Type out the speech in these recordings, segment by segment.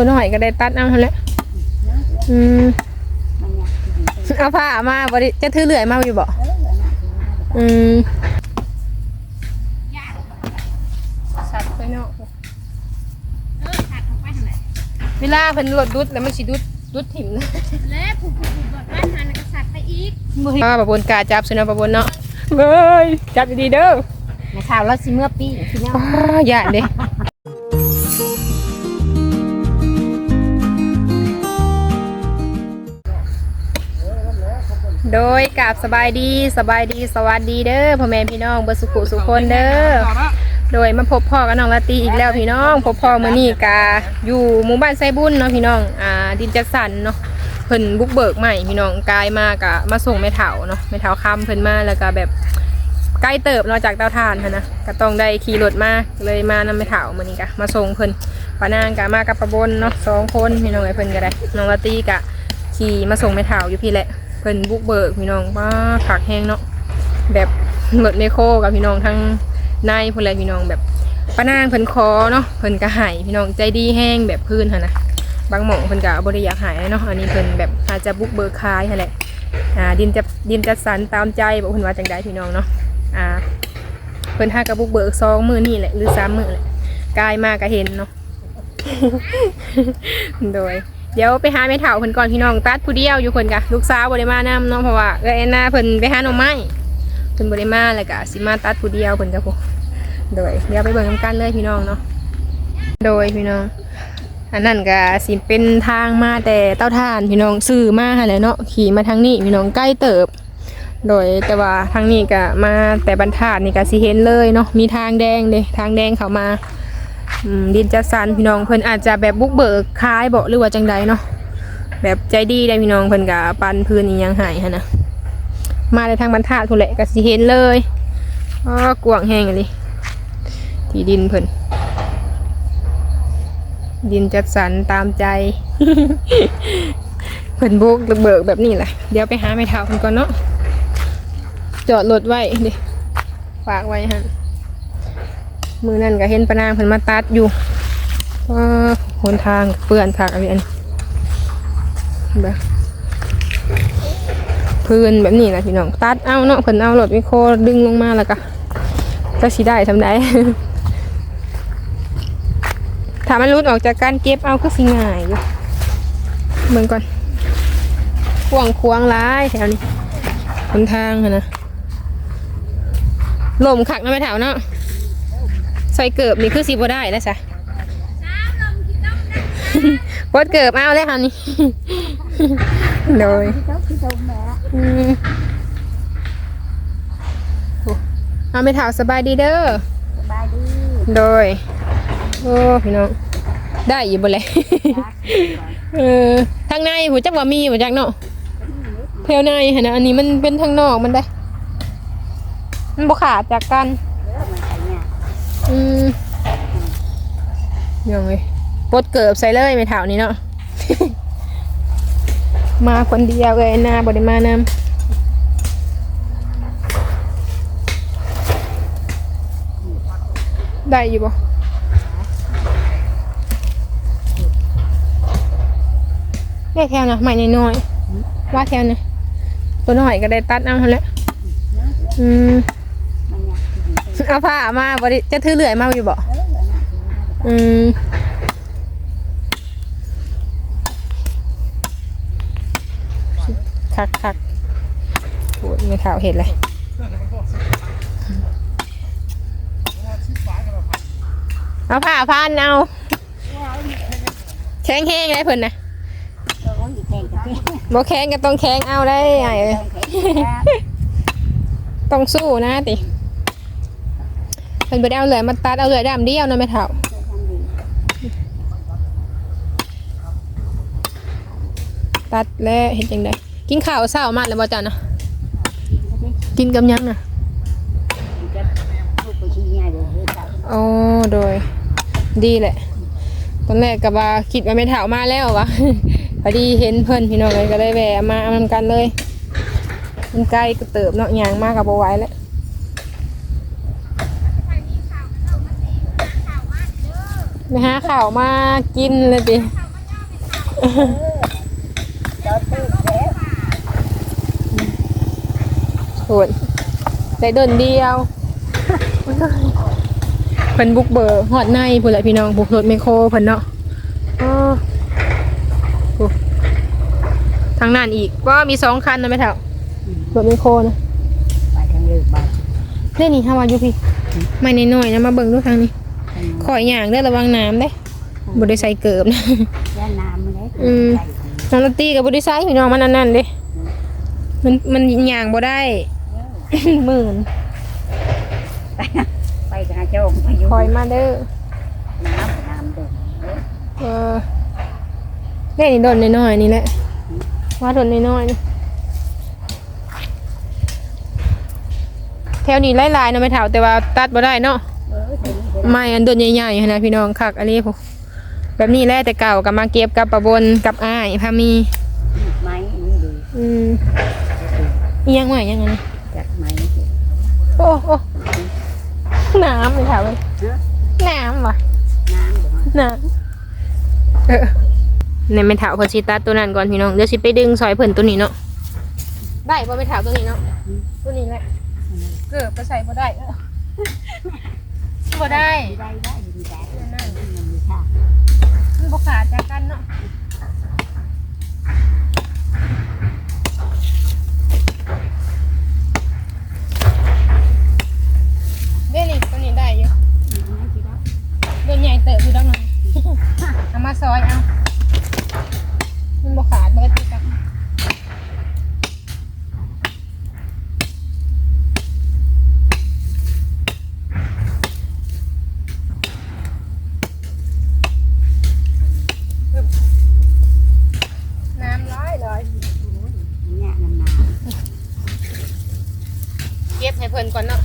ตัวน้อยก็ได้ตัดเอาหั่นแหละอืมมันอยากกินเอาผ้ามาบ่ได้จะถือเลื่อยมาอยู่บ่อืมสัตว์ไปเนาะเออขาดออกไปทางไหนเวลาเพิ่นรวดดุดแล้วมันสิดุดดุดถิ่มนะแล้วผูกผูกผูกแบบบ้านหันกษัตริย์ไปอีกอ่าปะบนกาจับสิเนาะปะบนเนาะเบ้ยจับดีๆเด้อในข่าวเราสิเมื่อปีพี่น้องอ้าอย่าเด้ โดยกับสบายดีสบายดีสวัสดีเด้อพ่อแม่พี่น้องเบอร์สุขุสุคนเด้อโดยมาพบพ่อกับน้องลาตีอีกแล้วพี่น้อง พบพ่อมื้อนี้กาอยู่หมู่บ้านไซบุญเนาะพี่น้องอ่าดินจัดสรรเนาะเพิ่นบุกเบิกใหม่พี่น้องกายมากะมาส่งแม่เฒ่าเนาะแม่เฒ่าค้ำเพิ่นมาแล้วก็แบบใกล้เติบเนอกจากเตาถ่านนะก็ต้องได้ขี่รถมาเลยมานำไปเถามื้อนี้กะมาส่งเพิ่นปานางกะมากับประบนเนาะสองคนพี่น้องไอ้เพิ่นก็ได้น้องลาตีกะขี่มาส่งไปเถาอยู่พี่แหละ เพิ่นบุกเบิกพี่น้องว่าผักแห้งเนาะแบบรถเมโครกับพี่น้องทั้งในายพุ่นแหละพี่น้องแบบป้านางเพิ่นคอเนาะเพิ่นก็ให้พี่น้องใจดีแห้งแบบพื้นหั่นนะบางหม่องเพิ่นก็บ่ได้อยากหายเนาะอันนี้เพิ่นแบบอาจจะบุกเบิกคายหั่นแหละอ่าดินจะดินจัดสรรตามใจบอกเพิ่นว่าจังได้พี่น้องเนาะอ่าเพิ่นหากระบุกเบิกซองมือนี่แหละหรือสามมือแหละกายมากก็เห็นเนาะโดย เดี๋ยวไปหาแม่เฒ่าเพิ่นก่อนพี่น้องตัดผู้เดียวอยู่เพิ่นกะลูกสาวบ่ได้มานำเนาะเพราะว่าเอ้ยแอนนาเพิ่นไปหาหน่อไม้เพิ่นบ่ได้มาแล้วก็สิมาตัดผู้เดียวเพิ่นก็พวกโดยเดี๋ยวไปเบิ่งนำกันเลยพี่น้องเนาะโดยพี่น้อง อันนั้นก็สิเป็นทางมาแต่เต้าถ่านพี่น้องซื้อมาหั่นแหละเนาะขี่มาทางนี้พี่น้องใกล้เติบ โดยแต่ว่าทางนี้ก็มาแต่บรรทัดนี่ก็สิเห็นเลยเนาะมีทางแดงเด้ทางแดงเข้ามา ดินจัดสรรพี่น้องเพิ่นอาจจะแบบบุกเบิกคลายบ่หรือว่าจังใดเนาะแบบใจดีได้พี่น้องเพิ่นก็ปันพื้นอีหยังห้หั่นะมาในทางบรรทัดพุ่นและก็สิเห็นเลยอ๋อกวางแฮงอันนี้ที่ดินเพิ่นดินจัดสรรตามใจเพิ่นบุกเบิกแบบนี้แหละเดี๋ยวไปหาไม้เท้าเพิ่นก่อนเนาะจอดรถไว้ดิฝากไว้ฮะ มือนั่นก็เห็นปนางเพิ่นมาตัดอยู่ว่าหนทางเปื้อนผักอะไรอันแบบพื้นแบบนี้แหละพี่น้องตัดเอาเนาะเพิ่นเอารถวิโคดึงลงมาแล้วก็ก็สิได้ทำได้ถ้ามันรุดออกจากการเก็บเอาก็สิง่ายอยู่เบิ่งก่อนควงควงร้ายแถวนี้หนทางนะลมขักนะไม่แถวเนาะ ใส่เกิบนี่คือสีบ่ได้แล้วจ้ะวดเกิบเอาเลยค่ะนี่โดยพี่เจ้าพี่เจ้าแม่อืมโอ้เอาไม่ถาวสบายดีเด้อสบายดี โดย โอ้พี่น้อง ได้อยู่บ่เลยเออทางในหัวจักว่ามีหัวจักเนาะเพียวในเห็นนะอันนี้มันเป็นทางนอกมันได้ มันบ่ขาดจากกัน เด้อมันไปเนี่ย อืมยังไงปดเกิบใส่เลยไม่เท่านี้เนาะ มาคนเดียวเลยนาบไดิมานำได้อยู่บ่ได้แถวนะใหม่น้อยๆว่าแถวนะตัวน้อยก็ได้ตัดเอาแหละอืม เอาผ้ามาบ่ได้จะถือเลื่อยมาอยู่บ่อืมคักคักโอ้ยม่ข่าวเห็นเลยเอาผ้าพันเอาแข้งแห้งได้เพิ่นนะตัวก็อยู่แข่งกันที่บ่แข้งก็ต้องแข้งเอาได้ไอ้ต้องสู้นะติ เพิ่นบ่ได้เอาเลยมาตัดเอาเลยดำเดียวนะแม่เฒ่าตัดแล้วเห็นจังไดกินข้าวเช้ามากแล้วบ่จ้ะนะกินกับยังน่ะลูกไปชี้โดย ดีแหละ ตอนแรกก็ว่าคิดว่าไม่เฒ่ามาแล้ววะพอดีเห็นเพิ่นพี่น้องเลยก็เลยแวะมาเอานำกันเลย มันใกล้ก็เติบเนาะยางมากกับโบไหวแล้ว ไปหาข้าวมากินเลยติจอดตื้อแล้วโหดได้เดินเดียวเพิ่นบุกเบอร์ฮอดในพุ่นแหละพี่น้องบุกรถไมคโครเพิ่นเนาะอ้อโอ้ทางนั้นอีกว่ามีสองคันนะแม่เฒ่ารถไมคโครนะไปทางเลือกบ้านเล่นนี่ห้าวันอยู่พี่ไม่น้อยๆนะมาเบิ่งดูทางนี้ ขอยอย่างได้อระวังน้ำเด้บ่ได้ใส่เกิบนะ ย่าน้ำเลยอืม น้องดนตรีกับบ่ได้ใส่พี่น้องมันอันนั่นเด้มันมันย่างบ่ได้ หมื่นไปหาเจ้าไปอยู่คอยมาเด้อน้ำน้ำเดินเออแค่นี้โดนน้อยๆนี่แหละว่าโดนน้อยๆนี่แถวนี้หลายๆเนาะไม่เท่าแต่ว่าตัดบ่ได้เนาะ เออถึงเดิน ไม้อันโดนใหญ่ๆหั้นนะพี่น้องคักอันนี้พวกแบบนี้แหละแต่เก่ากับมาเก็บกับปะบนกับอ้ายพามีไม้นี่ดีอืมอิหยังใหม่ยังไงจัดไม้โอ้โอ้น้ำไม่เท่าเลยน้ำว่ะน้ำเดี๋ยวน้ำเออในไม่เท่าเพอสิตัดตัวนั้นก่อนพี่น้องเดี๋ยวสิไปดึงซอยเพิ่นตัวนี้เนาะได้พอไม่เท่าตัวนี้เนาะตัวนี้แหละเกิดไปใส่พอได้ เออพอได้ได้ได้ดีได้นั่นมันมีค่ามันบกขาดจากกันเนาะเด้นี่ตัวนี้ได้อยู่เดินใหญ่เติบอยู่ดังหน่อยเอามาซอยเอามันบกขาดมันก็ติดกันน้ำร้อยเลย เนี่ยน้ำน้ เก็บให้เพิ่นก่อนเนาะ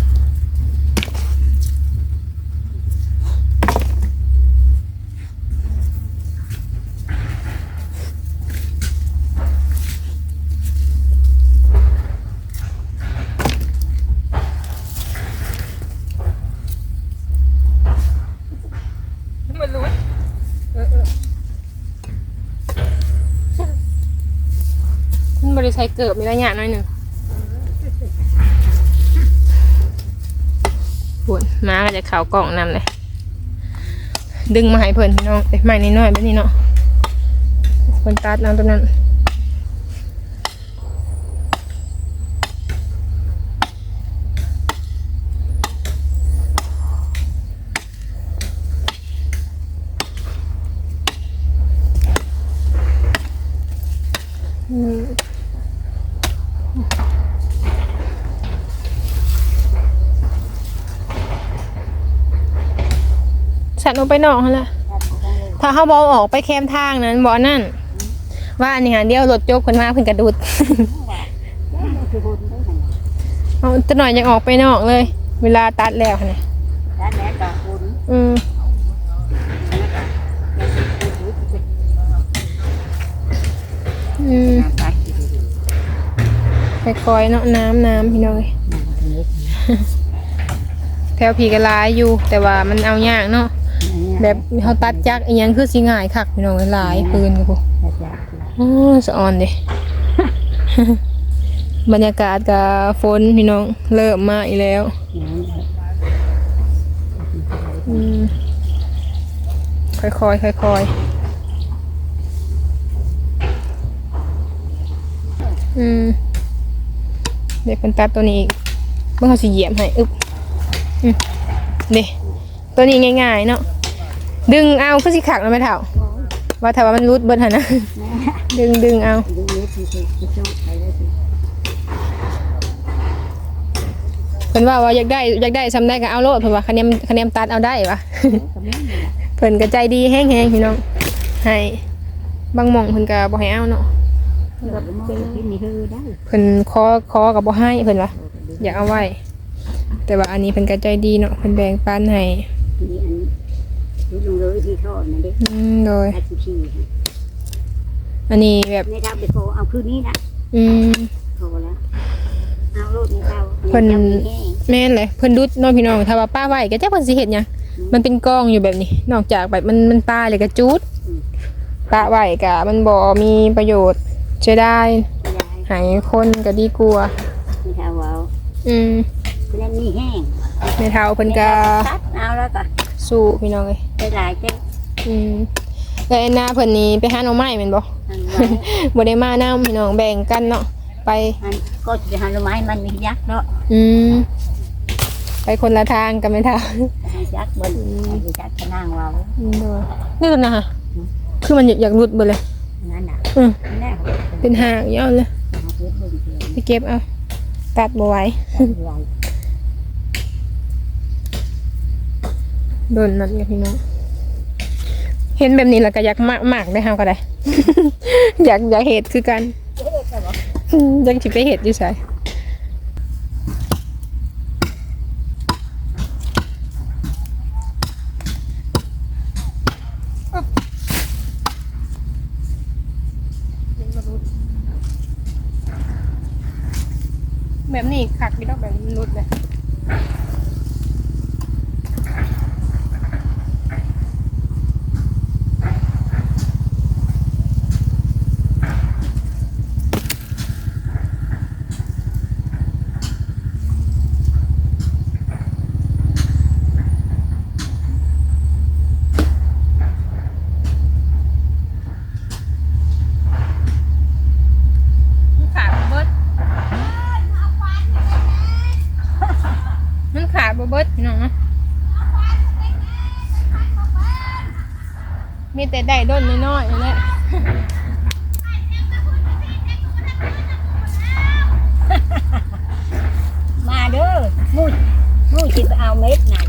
มันรู้เออเออมันบริใช้เกิบมีระยะหน่อยหนึ่ง ปวด ม้าก็จะเข่ากล่องนำเลยดึงมาให้เพิ่นพี่น้องเอ้ยไม่น้อยๆแบบนี้เนาะเพิ่นตัดน้ำตรงนั้น สัตว์ลงไปนอกหั่นละำจัดทางเลือกถ้าเขาบอออกไปแคมทางนั้นบอนั่น ว่าอันนี้หาเดียวรถโจกคนมาเพิ่นกระดุดคือบุญได้ขนาดเอาตัวหน่อยยังออกไปนอกเลย เวลาตัดแล้วค่ะเนี่ยด้านแม่ก็บุญอืมอืมน้ำตัดที่ดีค่อยๆเนาะน้ำน้ำพี่น้องเอ้ยน้ำทางเล็กแถวผีกระลายอยู่ แต่ว่ามันเอายากเนาะ แบบเขาตัดจักอีหยังคือสิง่ายคักพี่น้องเอ้ยหลายปืนกับพวกจัดโอ้สะออนเด้บรรยากาศกับฝนพี่น้องเริ่มมาอีกแล้วอืมค่อยๆค่อยๆอืมเด็กเป็นตัดตัวนี้อีกเมื่อเขาสิเหยียบให้อึบอืมเด็ตัวนี้ง่ายๆเนาะ ดึงเอาคือสิขักแล้วไม่เท่าว่าถ้าว่ามันรุดเบิ้ลหันนะ ดึงดึงเอาดูเล็กที่สุดที่สุดไปได้สิเพิ่นว่าว่าอยากได้อยากได้ซ้ำได้ก็เอาโลดเพิ่นว่าคะแนนคะแนนตัดเอาได้วะเพิ่นก็ใจดีแห้งๆพี่น้องให้บางหม่องเพิ่นก็บ่ให้เอาเนาะแบบมองที่นี่คือได้เพิ่นขอขอก็บ่ให้เพิ่นว่าอยากเอาไว้ แต่ว่าอันนี้เพิ่นก็ใจดีเนาะเพิ่นแบ่งปันให้อั นที่ลงเลยที่ทอดนั่นเด็กอืมโดยอดชีอันนี้แบบในทางไปโทรเอาคืนนี้นะอืมโทรแล้วเอาโลดในเตาเพิ่นแม่นเลยเพิ่นดุดเนาะพี่น้องถ้าว่าป้าไว้ก็จักเพิ่นสิเฮ็ดหยังมันเป็นกองอยู่แบบนี้ นอกจากแบบมันมันปลาเลยก็จุดปะไว้กะมันบ่มีประโยชน์จะได้ยายใหายคนก็ดีกลัวาไม่เท่าเอาอืมเพื่อนนี่แห้งแม่เฒ่าเพิ่นก็ตัดเอาแล้วก็สู้พี่น้องเอ้ย หลายเจ้าอืมแล้วไอ้หน้าเพิ่นนี่ไปหาหน่อไม้แม่นบ่ อันไว้ บ่ได้มานํพี่น้องแบ่งกันเนาะไป อันก็จะหาหน่อไม้มันมียักษ์เนาะอืมไปคนละทางกันแม่เฒ่าให้ยักษ์บนให้ยักษ์พนางเราอืมเด้อนี่ตัวน่ะฮะคือมันอยากหลุดเบิดเลย นั่นน่ะอืมนั่นแหละเป็นหางยาวเลยหาเพื่อนเพื่อนเพื่อนไปเก็บเอา ตัดบ่ไหวใหญ่โดนนั่นกับพี่น้อง เห็นแบบนี้แล้วก็อยากมากมากได้เฮาก็ได้ อยากอยากเห็ดคือกันอยากสิไปเห็ดอยู่ไสแบบนี้คักพี่ดอกแบบนี้มันรุดเลย มันขาดบ่เบิดมันขาดบ่เบิดพี่น้องเนาะ มีแต่ได้ด้นน้อยๆนี่แหละมาเด้อมูดมูดจิไปเอาเม็ดน่ะ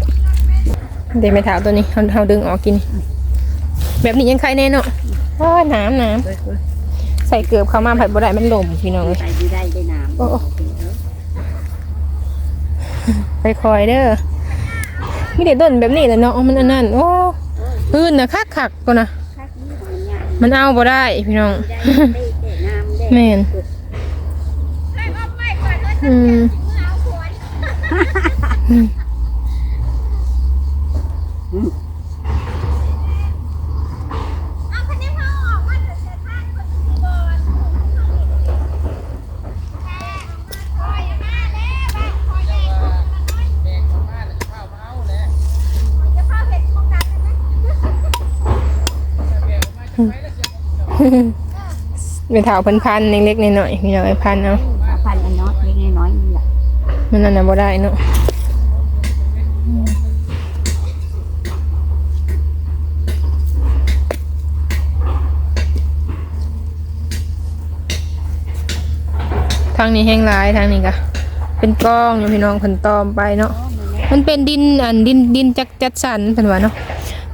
เดี๋ยวไม่ถามตัวนี้เขาเขาดึงออกกิน แบบนี้ยังใครแน่เนาะโอ้ยน้ำน้เฮ้ยำใส่เกลือเข้ามาผัดบ่ได้มันหลมพี่น้องเลยใส่ดีได้ได้น้ำโอ้โอ้ไปคอยเด้อมีแต่ต้นแบบนี้แหละเนาะมันอันนั้นโอ้ อื่นนะคักคักๆก็นะคักนี่มันยากมันเอาบ่ได้พี่น้องได้ได้ได้น้ำได้แม่นอืม ไปถาวพันพันๆเล็กๆน้อยๆพี่น้องไอ้พันเอาเอาพันอันน้อยเล็กน้อยนี่แหละมันนั่นน่ะบ่ได้เนาะทางนี้แห้งหลายทางนี้ก็เป็นกล้องอยู่พี่น้องเพิ่นตอมไปเนาะมันเป็นดินอันดินดินจัดจัดสรรเพิ่นว่าเนาะ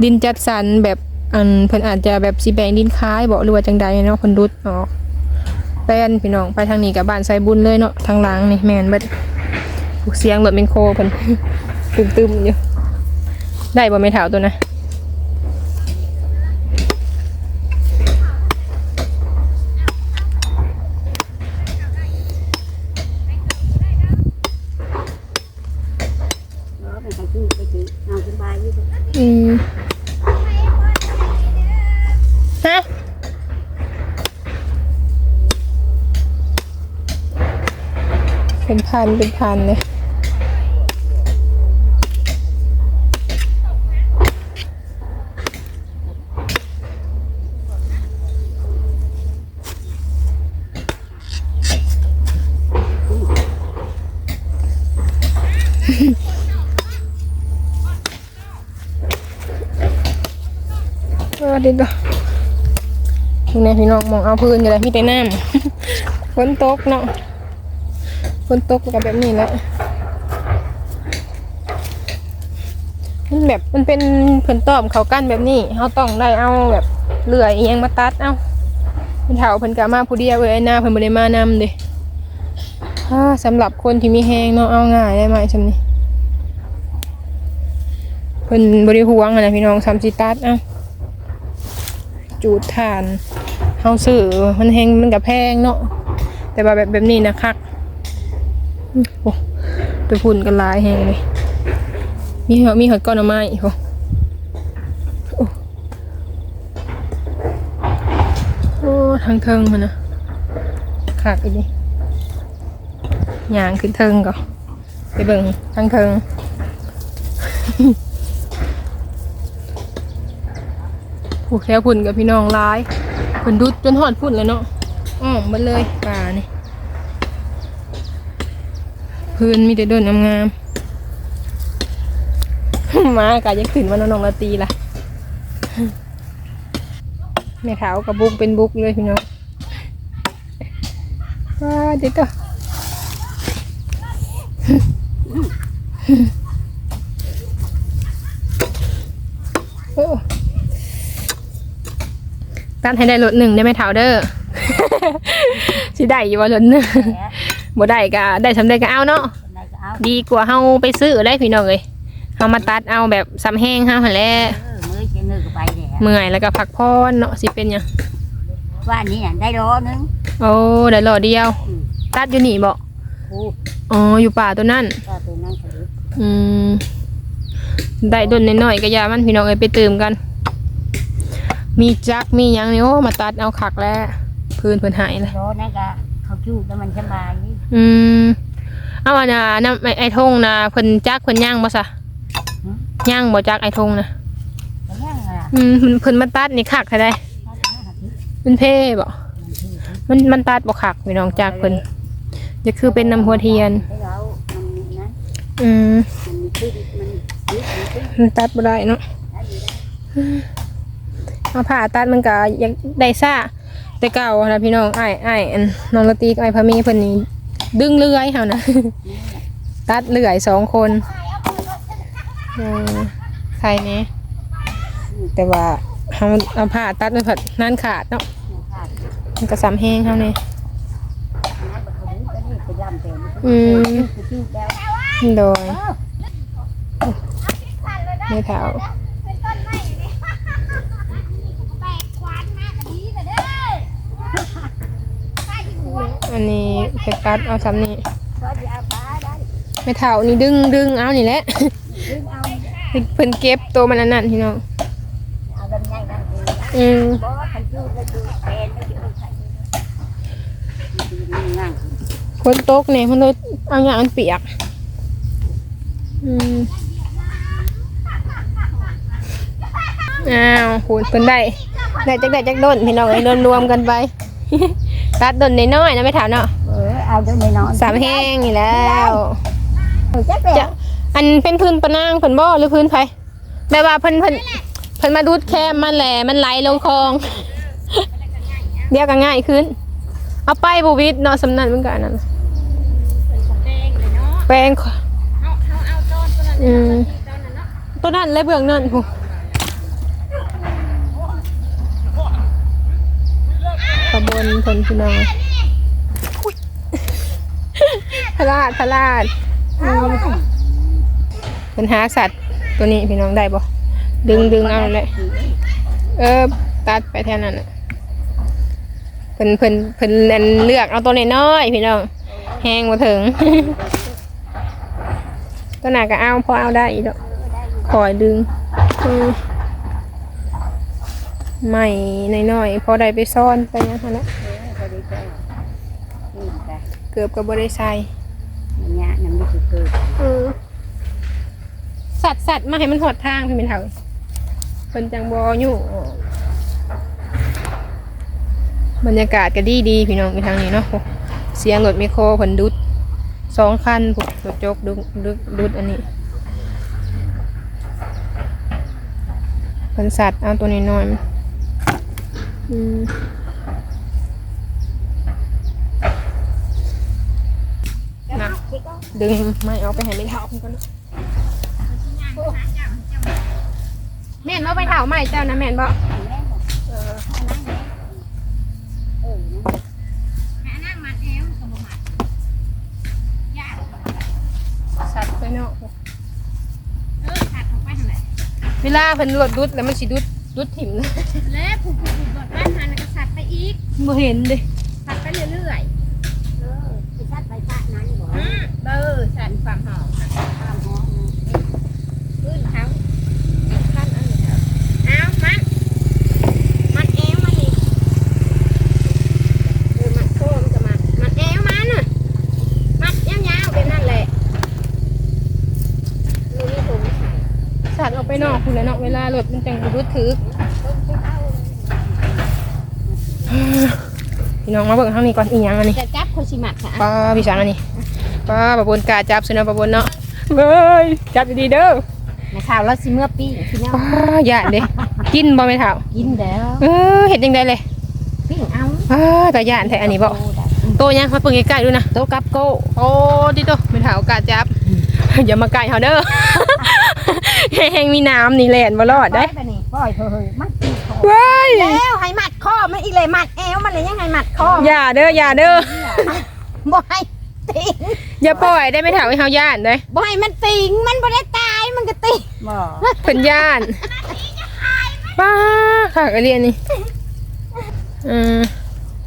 ดินจัดสรรแบบ อันเพิ่นอาจจะแบบสีแบงดินคล้ายบ่หรือว่าจังใดเนาะเพิ่นรุดออกแป้นพี่น้องไปทางนี้กับบ้านไซบุญเลยเนาะทางหลังนี่แม่นเบิดผูกเสียงรถเป็นโคเพิ่นตึมๆอยู่ได้บ่แม่เฒ่าตัวนะ เป็นพันเลยเออเดีก็นี่นะพี่น้องมองเอาพื้นกันเลยมีแต่น้ำฝนตกเนาะ นตกกับแบบนี้แหละมันแบบมันเป็นผลตอบเขากั้นแบบนี้เขาต้องได้เอาแบบเลื่อยยังมาตัดเอาเป็นเถาเพิ่นกะมาผู้เดียวเลยหน้าเพิ่นบ่ได้มานำเด้อ่าสำหรับคนที่มีแฮงเนาะเอาง่ายได้ไหมซำนี้เพิ่นบ่ได้ห่วงอะนะพี่น้องซ้ำสิตัดเอาจูดทานเฮาซื้อมันแฮงมันกับแพงเนาะแต่ว่าแบบแบบนี้นะคัก โอ้ตัวพุ่นกันลายแฮงเลย มีหรอมีหอยก้อนอไม้อีกโอ้ทางเทิงมันนะขากอีนี่ยางขึ้นเทิงก่อนไปเบิ่งทางเทิงผูกแถวพุ่นกับพี่น้องร้ายเพิ่นดุดจนหอดพุ่นแล้วเนาะอ้อมมาเลยป่านี่ พื้นมีแต่ต้นงามๆมากะยังขึ้นมาน้องละตีล่ะแม่เท้ากับบุกเป็นบุกเลยพี่น้องว้าเด็ดต่อโอ้ตัดให้ได้รถหนึ่งได้ไหมเท้าเด้อสิได้อยู่ว่ารถหนึ่ง บ่ได้ก็ได้สำเร็จก็เอาเนาะคนใดก็เอาดีกว่าเฮาไปซื้อได้พี่น้องเอ้ยเฮามาตัดเอาแบบซ้ำแห้งเฮาหั่นแหละเออมือเจมือก็ไปแหละเมื่อยแล้วก็พักผ่อนเนาะสิเป็นหยังว่านี่น่ะได้ล้อนึงโอ้ได้รอเดียวอืมตัดอยู่นี่บ่ครูอ๋ออยู่ป่าตัวนั้น ก็ตัวนั่งถืออืมได้ดนน้อยๆก็อยามันพี่น้องเอ้ยไปเติมกัน มีจักมีหยังนี่โอ้มาตัดเอาคักแล้ว พื้นเพิ่นหายแล้วล้อนั่นก็เขา จูบแล้วมันสบายนี่อืมเอาอันน่ะน้ำไอ้ไอ้ทงน่ะเพิ่นจักเพิ่นย่างบ่ซะย่างบ่จักไอ้ทงน่ะแต่ยังอะอืมเพิ่นเพิ่นมาตัดนี่คักแท้ได้มันเพ่บ่มันมันตัดบ่คักพี่น้องจากเพิ่นจะคือเป็นน้ำหัวเทียน ให้เรามันมีนะอืมมันมีขึ้นมันยึดมันขึ้นมันตัดบ่ได้เนาะ ได้อยู่ได้เอาผ่าตัดมันก็อยากได้ซ่า แต่เก่านะพี่น้องอ้ายอ้ายอันน้องละตีกับอ้พามีเพิ่นนี่ดึงเลื่อยเฮานะตัดเลื่อยสองคนใครแหน่แต่ว่าเฮาเอาผ่าตัดมันผัดนั่นขาดเนาะมันก็ซ้ำแห้งเขานี่อืมโดยไม่เท้า อันนี้ไปตัดเอาซ้ำนี่ก็จะเอาปลาได้ไม่เท่านี่ดึงดึงเอานี่แหละดึงเอาเพิ่นเก็บตัวมันอันนั้นพี่น้องเอาลำไยนั่นเองอืมบ่คันจูบแล้วจูบแทนแล้วจะเอาใส่นี่นั่งคนตกเนี่ยเพิ่นเลยเอาอย่างอันเปียก อืมอ้าวคุณเพิ่นได้ ได้จักได้จักโดนพี่น้องเอ้ยรวมๆกันไป ตัดโดนน้อยๆนะไม่ถามเนาะเออเอาด้วยในนอนสามแห้งนี่แล้วเออจักแล้จะวอันเป็นพื้นปะนางเพิ่นบ่หรือพื้นไผแม่ว่าเพิ่นเพิ่นเพิ่นมาดูดแค่มันแหละมันไหลลงคลอง เดี๋ยวก็ง่ายขึ้น เอาไปบ่วิดเนาะสำนันมันกันนั้นแปลงอืมตัวนั้นและเบื้องนั้นผู้ ขบวนเพิ่นพี่น้องพลาดพลาดอืมปัญหาสัตว์ตัวนี้พี่น้องได้บ่ดึงดึงเอาเลยเออตัดไปแทนนั้นน่ะเพิ่นเพิ่นเพิ่นเล่นเลือกเอาตัวน้อยๆพี่น้องแห้งมาถึง ตัวหนาก็เอาพอเอาได้อีกดอกคอยดึงอืม ใหม่น้อยๆพอได้ไปซ่อนไปยังไงละพอดีใจนี่ไปเกือบกับบริใส่เนี่ยน้ำมันคือเกิดสัตว์สัตว์มาให้มันหดทางพี่เป็นเถาเพิ่นจังบออยู่บรรยากาศก็ดีดีพี่น้องอยู่ทางนี้เนาะโอ้เสียงรถไมโครเพิ่นดุดสองคันพวกรถจกดุดดุดดุดอันนี้เพิ่นสัตว์เอาตัวน้อยๆมั นะดึงไม่เอาไปให้ไม่เท่าเพิ่นก่นเนาะแม่นบ่ไปเถาใหม่เจ้านะแม่นบ่เออเออสัตว์ไปเนาะเวลาเพิ่นรวดดุดแล้วมันสิดุด ดุดถิ่มนะและผูกผูกผูกบดบ้านหันกษัตริย์ไปอีกบ่เห็นเด้สัตว์ไปเรื่อยเออไปชัดไปชัดนั้นบ่ๆอืมเบอร์สันความหอมค่ะตามห้อง ขึ้นเขาขั้นอันนี้ครับเอามัน มันเอวมาอีก คุณแล้วเนาะเวลารถมันจังบ่รุดถือพี่น้องมาเบิ่งทางนี้ก่อนอีหยังอันนี้จะจับโคชิมัดค่ะป้าพี่ช้างอันนี้ป้าปะบนกาจับสินะปะบนเนาะเบ้ยจับดีๆเด้อในข่าวเราสิเมื่อปีพี่น้องป้าย่านเด้กินบ่แม่เฒ่ากินแล้วเออเฮ็ดจังไดเลยปิ้งเอาป้าตาย่านแท้อันนี้บ่โตยังมาเบิ่งใกล้ๆดูนะโตะกับโก้โอ้ดิโตแม่เฒ่ากาจับ อย่ามาใกล้เฮาเด้อแห้งๆมีน้ำนี่แล่นบ่รอดได้ไปนี่ปล่อยเถอะเฮ้ยมันตีคอเว้ยแล้วให้มัดคอมันอีเลยมัดแอวมันเลยยังไงมัดคออย่าเด้ออย่าเด้อบ่ให้ติงอย่าปล่อยได้แม่เฒ่าให้เฮาย่านเด้อบ่ให้มันติงมันบ่ได้ตายมันก็ติงบ่เพิ่นย่านป้าค่ะก็เรียนนี่อืม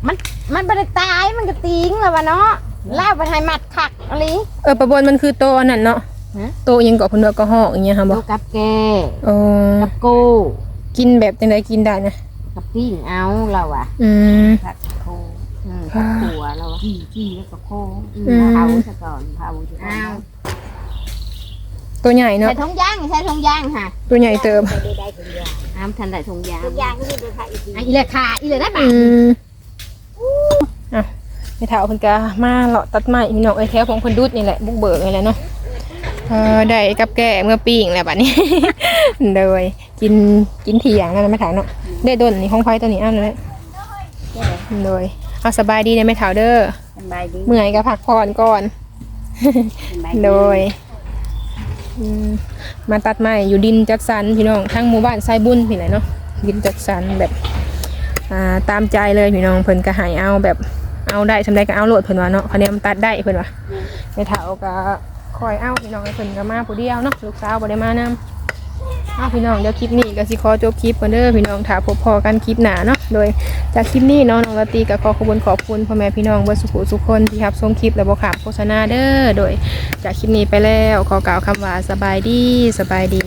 มันมันบ่ได้ตายมันก็ติงแล้ววะเนาะ ลาวไปให้มัดคักอะไร เออประบนมันคือโตอันนั้นเนาะฮะ โตยังเกาะพนวก็หอกอย่างเงี้ยค่ะโตบอกกับแกโอ้กับโก้กินแบบจังไดกินได้นะกับปิ้งเอาเราอะอืม ผักโคอืมกับขัวเราอะจี้จี้แล้วก็โคอืมอืม เผาซะก่อนเผาซะก่อเอานตัวใหญ่เนาะใส่ถุงยางใส่ถุงยางค่ะตัวใหญ่เติมไปได้ได้ทุกอย่างอ้ามทันได้ถุงยางทุกอย่างก็มีแต่ผักอีกทีอะอีเลยขาอีเลยได้ปะอืมอะ ไปถาเพิ่นกามาเลาะตัดไม้พี่น้องไอ้ยแถวของเพิ่นดุดนี่แหละบุกเบิกนี่แหละเนาะเออได้กับแก่เมื่อปีงแล้วบัดนี้เลยกินกินเที่ยงแล้วนะแม่ถาเนาะได้ดนนี่ของไฟตัวนี้เอ้าเลยเลยเอาสบายดีนะแม่ถาเด้อสบายดีเมื่อยก็พักผ่อนก่อนสบายโดยอืมมาตัดไม้อยู่ดินจัดสรรพี่น้องทั้งหมู่บ้านไซบุญพี่ไหนเนาะดินจัดสรรแบบอ่าตามใจเลยพี่น้องเพิ่นก็ให้เอาแบบ เอาได้ทำได้ก็เอาโหลดเพิ่นว่าเนาะคะแนนมันตัดได้เพิ่นว่าในเถาก็คอยเอาพี่น้องเพิ่นก็มาผู้เดียวเนาะลูกสาวบ่ได้มานำเอาพี่น้องเดี๋ยวคลิปนี้ก็สิขอจบคลิปก่นเด้อพี่น้องถ้าพบพอกันคลิปหน้าเนาะโดยจากคลิปนี้เนาะน้องละตีก็ขอขอบคุณขอบคุณพ่อแม่พี่น้องเบิดสุขุทุกคนที่รับชมคลิปและบ่ขาดโฆษณาเด้อโดยจากคลิปนี้ไปแล้วขอกล่าวคำว่าสบายดีสบายดี